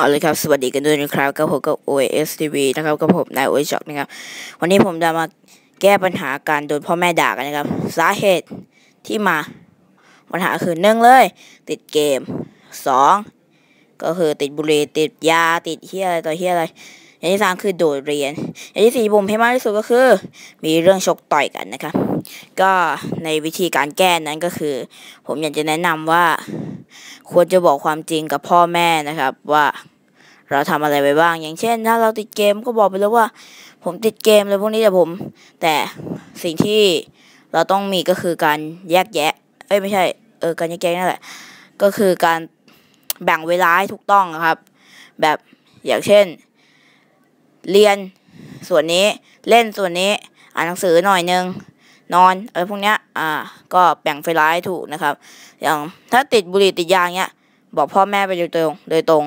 เอาเลยครับ สวัสดีกันด้วยนะครับกับผมกับ OS TV นะครับกับผมนายโอช็อกนะครับ วันนี้ผมจะมาแก้ปัญหาการโดนพ่อแม่ด่ากันนะครับ สาเหตุที่มาปัญหาคือหนึ่งเลย ติดเกมสองก็คือติดบุหรี่ติดยาติดเฮียอะไรต่อเฮียอะไร อย่างที่สามคือโดดเรียน อย่างที่สี่ผมให้มากที่สุดก็คือ มีเรื่องชกต่อยกันนะครับ ก็ในวิธีการแก้นั้นก็คือ ผมอยากจะแนะนำว่า ควรจะบอกความจริงกับพ่อแม่นะครับว่าเราทำอะไรไปบ้าง อย่างเช่น ถ้าเราติดเกมก็บอกไปเลยว่า ผมติดเกมเลยพวกนี้แต่ผม แต่สิ่งที่เราต้องมีก็คือการแยกแยะ เอ้ยไม่ใช่ เออการแยกแยะนั่นแหละ ก็คือการแบ่งเวลาให้ถูกต้องนะครับ แบบอย่างเช่น เรียนส่วนนี้เล่นส่วนนี้ อ่านหนังสือหน่อยนึงนอนอะไรพวกเนี้ยอ่า ก็แบ่งเวลาให้ถูกนะครับ อย่างถ้าติดบุหรี่ติดยาเงี้ย บอกพ่อแม่ไปโดยตรงโดยตรง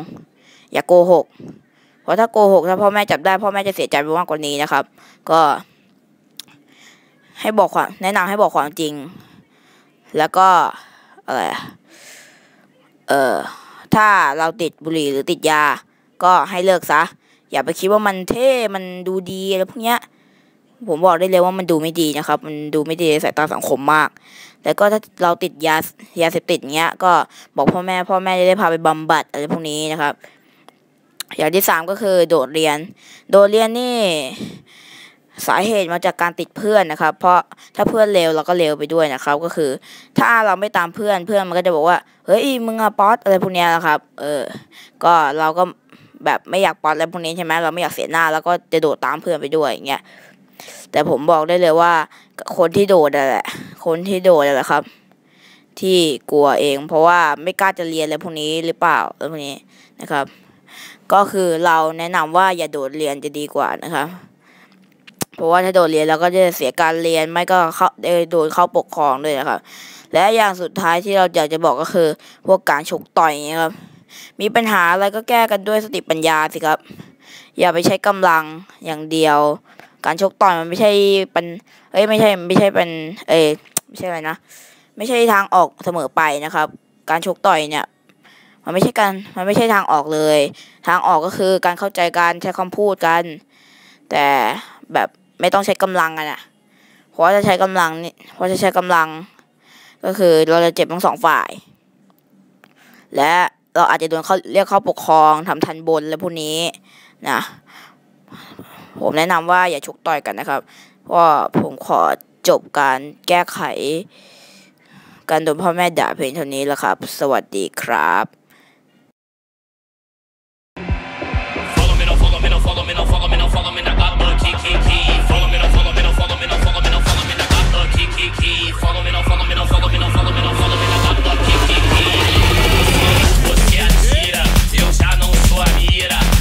อย่าโกหก เพราะถ้าโกหกถ้าพ่อแม่จับได้พ่อแม่จะเสียใจมากกว่านี้นะครับ ก็ ให้บอกความแนะนำให้บอกความจริง แล้วก็อะไรเออถ้าเราติดบุหรี่หรือติดยา ก็ให้เลิกซะ อย่าไปคิดว่ามันเท่มันดูดีอะไรพวกเนี้ยผมบอกได้เลยว่ามันดูไม่ดีนะครับ มันดูไม่ดีในสายตาสังคมมาก แล้วก็ถ้าเราติดยายาเสพติดเงี้ย ก็บอกพ่อแม่พ่อแม่จะได้พาไปบำบัดอะไรพวกนี้นะครับ อย่างที่สามก็คือโดดเรียน โดดเรียนนี่สาเหตุมาจากการติดเพื่อนนะครับ เพราะถ้าเพื่อนเลวเราก็เลวไปด้วยนะครับ ก็คือ ถ้าเราไม่ตามเพื่อนเพื่อนมันก็จะบอกว่า เฮ้ยมึงอะป๊อตอะไรพวกนี้นะครับ เออ ก็เราก็ แบบไม่อยากป๊อตอะไรพวกนี้ใช่ไหมเราไม่อยากเสียหน้าแล้วก็จะโดดตามเพื่อนไปด้วยอย่างเงี้ยแต่ผมบอกได้เลยว่า คนที่โดดแหละ คนที่โดดแหละครับ ที่กลัวเอง เพราะว่าไม่กล้าจะเรียนอะไรพวกนี้หรือเปล่าอะไรพวกนี้นะครับ ก็คือเราแนะนำว่าอย่าโดดเรียนจะดีกว่านะครับเพราะว่าถ้าโดดเรียนเราก็จะเสียการเรียนไม่ก็เข้าโดนเข้าปกครองด้วยนะครับ และอย่างสุดท้ายที่เราอยากจะบอกก็คือ พวกการชกต่อยนะครับ มีปัญหาอะไรก็แก้กันด้วยสติปัญญาสิครับ อย่าไปใช้กำลังอย่างเดียว การชกต่อยมันไม่ใช่เป็นเอ้ยไม่ใช่ไม่ใช่เป็นเอ้ยไม่ใช่อะไรนะไม่ใช่ทางออกเสมอไปนะครับ การชกต่อยเนี่ยมันไม่ใช่การมันไม่ใช่ทางออกเลย ทางออกก็คือการเข้าใจการใช้คำพูดกัน แต่แบบไม่ต้องใช้กำลังกันอะเพราะจะใช้กำลังนี่เพราะจะใช้กำลัง ก็คือเราจะเจ็บทั้งสองฝ่าย และ เราอาจจะโดนเขาเรียกเข้าปกครองทำทันบนและพวกนี้นะผมแนะนำว่าอย่าชกต่อยกันนะครับเพราะผมขอจบการแก้ไข การโดนพ่อแม่ด่าเพียงเท่านี้แล้วครับ สวัสดีครับ